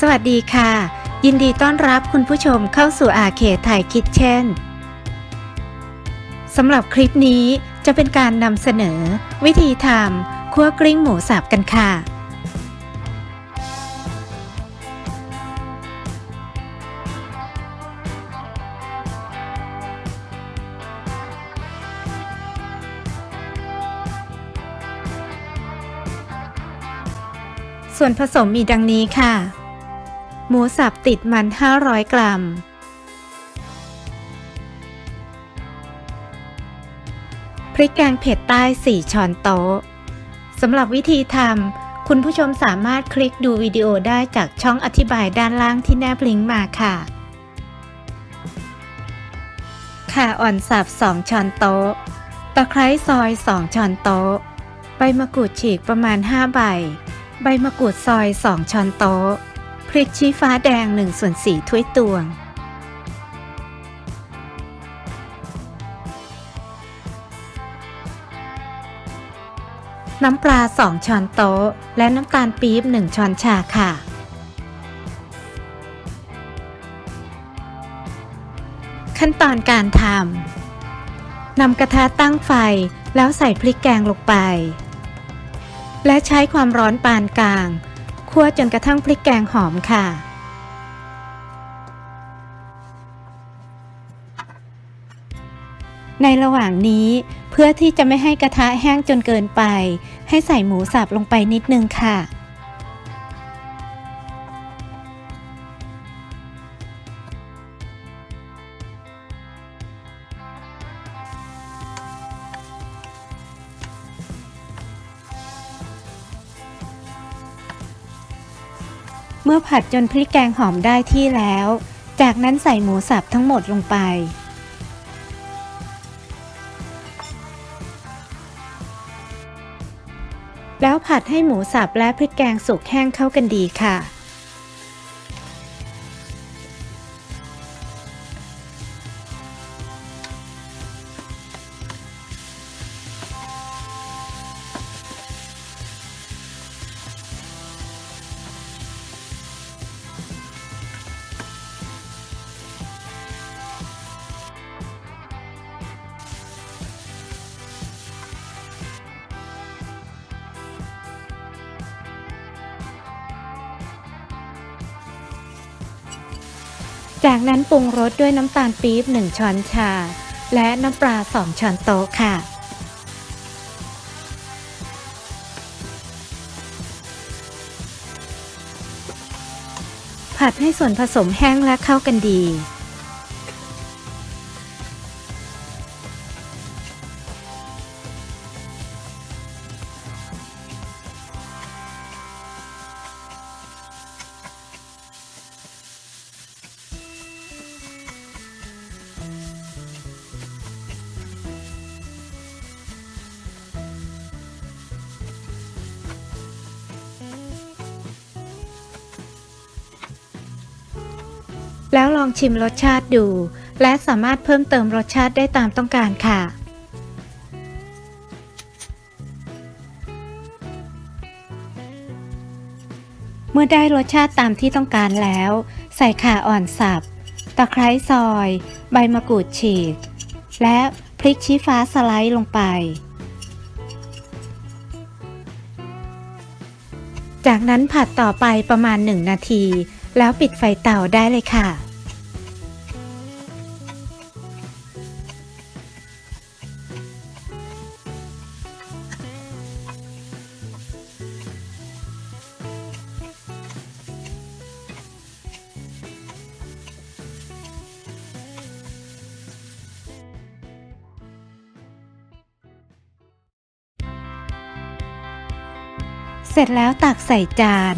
สวัสดีค่ะ ยินดีต้อนรับคุณผู้ชมเข้าสู่อาเขตไทยคิดเช่นสำหรับคลิปนี้จะเป็นการนำเสนอ วิธีทำคั่วกลิ้งหมูสับกันค่ะ ส่วนผสมมีดังนี้ค่ะ หมูสับติดมัน 500 กรัม พริกแกงเผ็ดใต้ 4 ช้อนโต๊ะสำหรับวิธีทำคุณผู้ชมสามารถคลิกดูวิดีโอได้จากช่องอธิบายด้านล่างที่แนบลิงก์มาค่ะ ข่าอ่อนสับ 2 ช้อนโต๊ะ ตะไคร้ซอย 2 ช้อนโต๊ะ ใบมะกรูดฉีกประมาณ 5 ใบ ใบมะกรูดซอย 2 ช้อนโต๊ะ ริกชี้ฟ้าแดง1ส่วน4ถ้วยตวง น้ำปลา 2 ช้อนโต๊ะ และน้ำตาลปี๊บ 1 ช้อนชาค่ะ ขั้นตอนการทำนำกระทะตั้งไฟแล้วใส่พริกแกงลงไป และใช้ความร้อนปานกลาง คั่วจนกระทั่งพริกแกงหอมค่ะ ในระหว่างนี้เพื่อที่จะไม่ให้กระทะแห้งจนเกินไป ให้ใส่หมูสับลงไปนิดนึงค่ะ เมื่อผัดจนพริกแกงหอมได้ที่แล้ว จากนั้นใส่หมูสับทั้งหมดลงไป แล้วผัดให้หมูสับและพริกแกงสุกแห้งเข้ากันดีค่ะ จากนั้นปรุงรสด้วยน้ำตาลปี๊บ 1 ช้อนชา และน้ำปลา 2 ช้อนโต๊ะค่ะ ผัดให้ส่วนผสมแห้งและเข้ากันดี แล้วลองชิมรสชาติดู และสามารถเพิ่มเติมรสชาติได้ตามต้องการค่ะ เมื่อได้รสชาติตามที่ต้องการแล้ว ใส่ข่าอ่อนสับ ตะไคร้ซอย ใบมะกรูดฉีก และพริกชี้ฟ้าสไลด์ลงไป จากนั้นผัดต่อไปประมาณ 1 นาที แล้วปิดไฟเตาได้เลยค่ะ เสร็จแล้วตักใส่จาน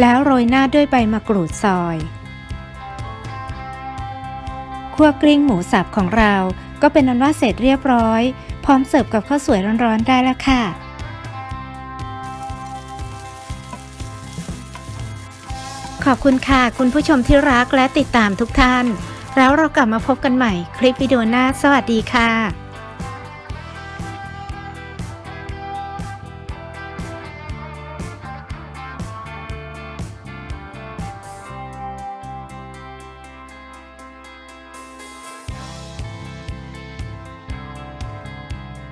แล้วโรยหน้าด้วยใบมะกรูดซอยคั่วกลิ้งหมูสับของเราก็เป็นอันว่าเสร็จเรียบร้อย พร้อมเสิร์ฟกับข้าวสวยร้อนๆได้แล้วค่ะ ขอบคุณค่ะ คุณผู้ชมที่รักและติดตามทุกท่าน แล้วเรากลับมาพบกันใหม่คลิปวิดีโอหน้า สวัสดีค่ะ